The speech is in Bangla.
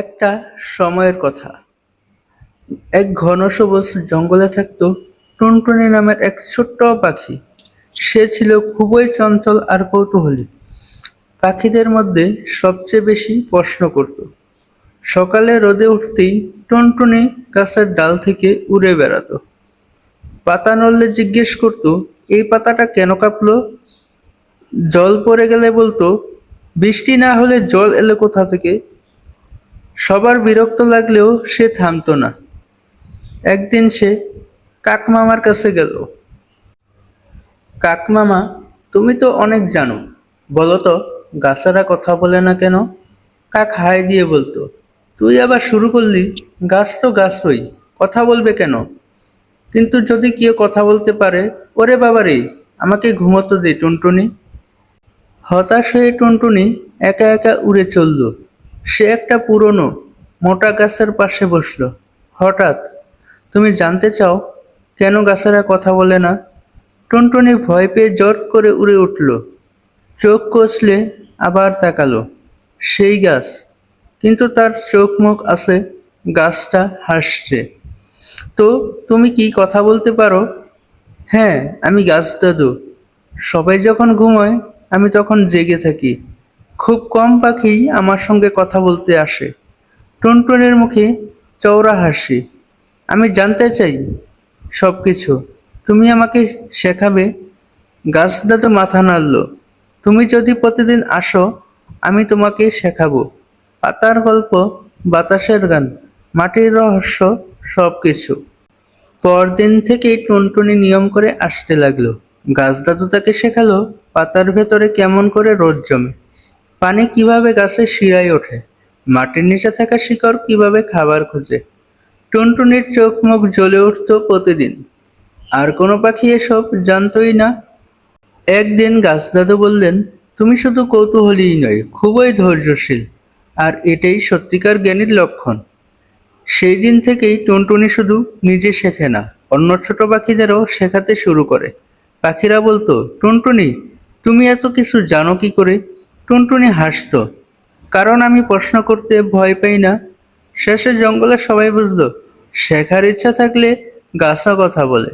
একটা সময়ের কথা। এক ঘন সবুজ জঙ্গলে থাকত টুনটুনি নামের এক ছোট্ট পাখি। সে ছিল খুবই চঞ্চল আর কৌতূহলী। পাখিদের মধ্যে সবচেয়ে বেশি প্রশ্ন করত। সকালে রোদে উঠতেই টুনটুনি গাছের ডাল থেকে উড়ে বেড়াতো। পাতা নড়লে জিজ্ঞেস করতো, এই পাতাটা কেন কাঁপল? জল পড়ে গেলে বলতো, বৃষ্টি না হলে জল এলো কোথা থেকে? সবার বিরক্ত লাগলেও সে থামতো না। একদিন সে কাকমামার কাছে গেল। কাকমামা, তুমি তো অনেক জানো বলো তো গাছেরা কথা বলে না কেন? কাক হাই দিয়ে বলতো, তুই আবার শুরু করলি? গাছ তো গাছই, কথা বলবে কেন? কিন্তু যদি কেউ কথা বলতে পারে, ওরে বাবারে, আমাকে ঘুমোতে দে টুনটুনি। হতাশ হয়ে টুনটুনি একা একা উড়ে চলল। সে একটা পুরনো মোটা গাছের পাশে বসল। হঠাৎ, তুমি জানতে চাও কেন গাছেরা কথা বলে না? টুনটুনি ভয় পেয়ে জট করে উড়ে উঠল। চোখ কষলে আবার তাকালো। সেই গাছ, কিন্তু তার চোখ মুখ আছে, গাছটা হাসছে। তো তুমি কি কথা বলতে পারো? হ্যাঁ আমি গাছ দাদু। সবাই যখন ঘুমোয়, আমি তখন জেগে থাকি। খুব কম পাখি আমার সঙ্গে কথা বলতে আসে। টুনটুনির মুখে চওড়া হাসি। আমি জানতে চাই সব কিছু তুমি আমাকে শেখাবে? গাছ দাদু মাথা নাড়ল। তুমি যদি প্রতিদিন আসো, আমি তোমাকে শেখাবো। পাতার গল্প, বাতাসের গান, মাটির রহস্য সব কিছু পরদিন থেকেই টুনটুনি নিয়ম করে আসতে লাগল। গাছ দাদু তাকে শেখালো পাতার ভেতরে কেমন করে রোদ জমে। পানি কীভাবে গাছের শিরায় ওঠে? মাটির নিচে থাকা শিকড় কীভাবে খাবার খোঁজে? টুনটুনির চোখ মুখ জ্বলে উঠত প্রতিদিন। আর কোনো পাখি এসব জানতই না। একদিন গাছ দাদু বললেন, তুমি শুধু কৌতূহলীই নয়, খুবই ধৈর্যশীল। আর এটাই সত্যিকার জ্ঞানীর লক্ষণ। সেই দিন থেকেই টুনটুনি শুধু নিজে শেখে না, অন্য ছোট পাখিদেরও শেখাতে শুরু করে। পাখিরা বলতো, টুনটুনি, তুমি এত কিছু জানো কি করে? টুনটুনি হাসত। কারণ আমি প্রশ্ন করতে ভয় পাই না। শেষে জঙ্গলে সবাই বুঝল, শেখার ইচ্ছা থাকলে গাছা কথা বলে।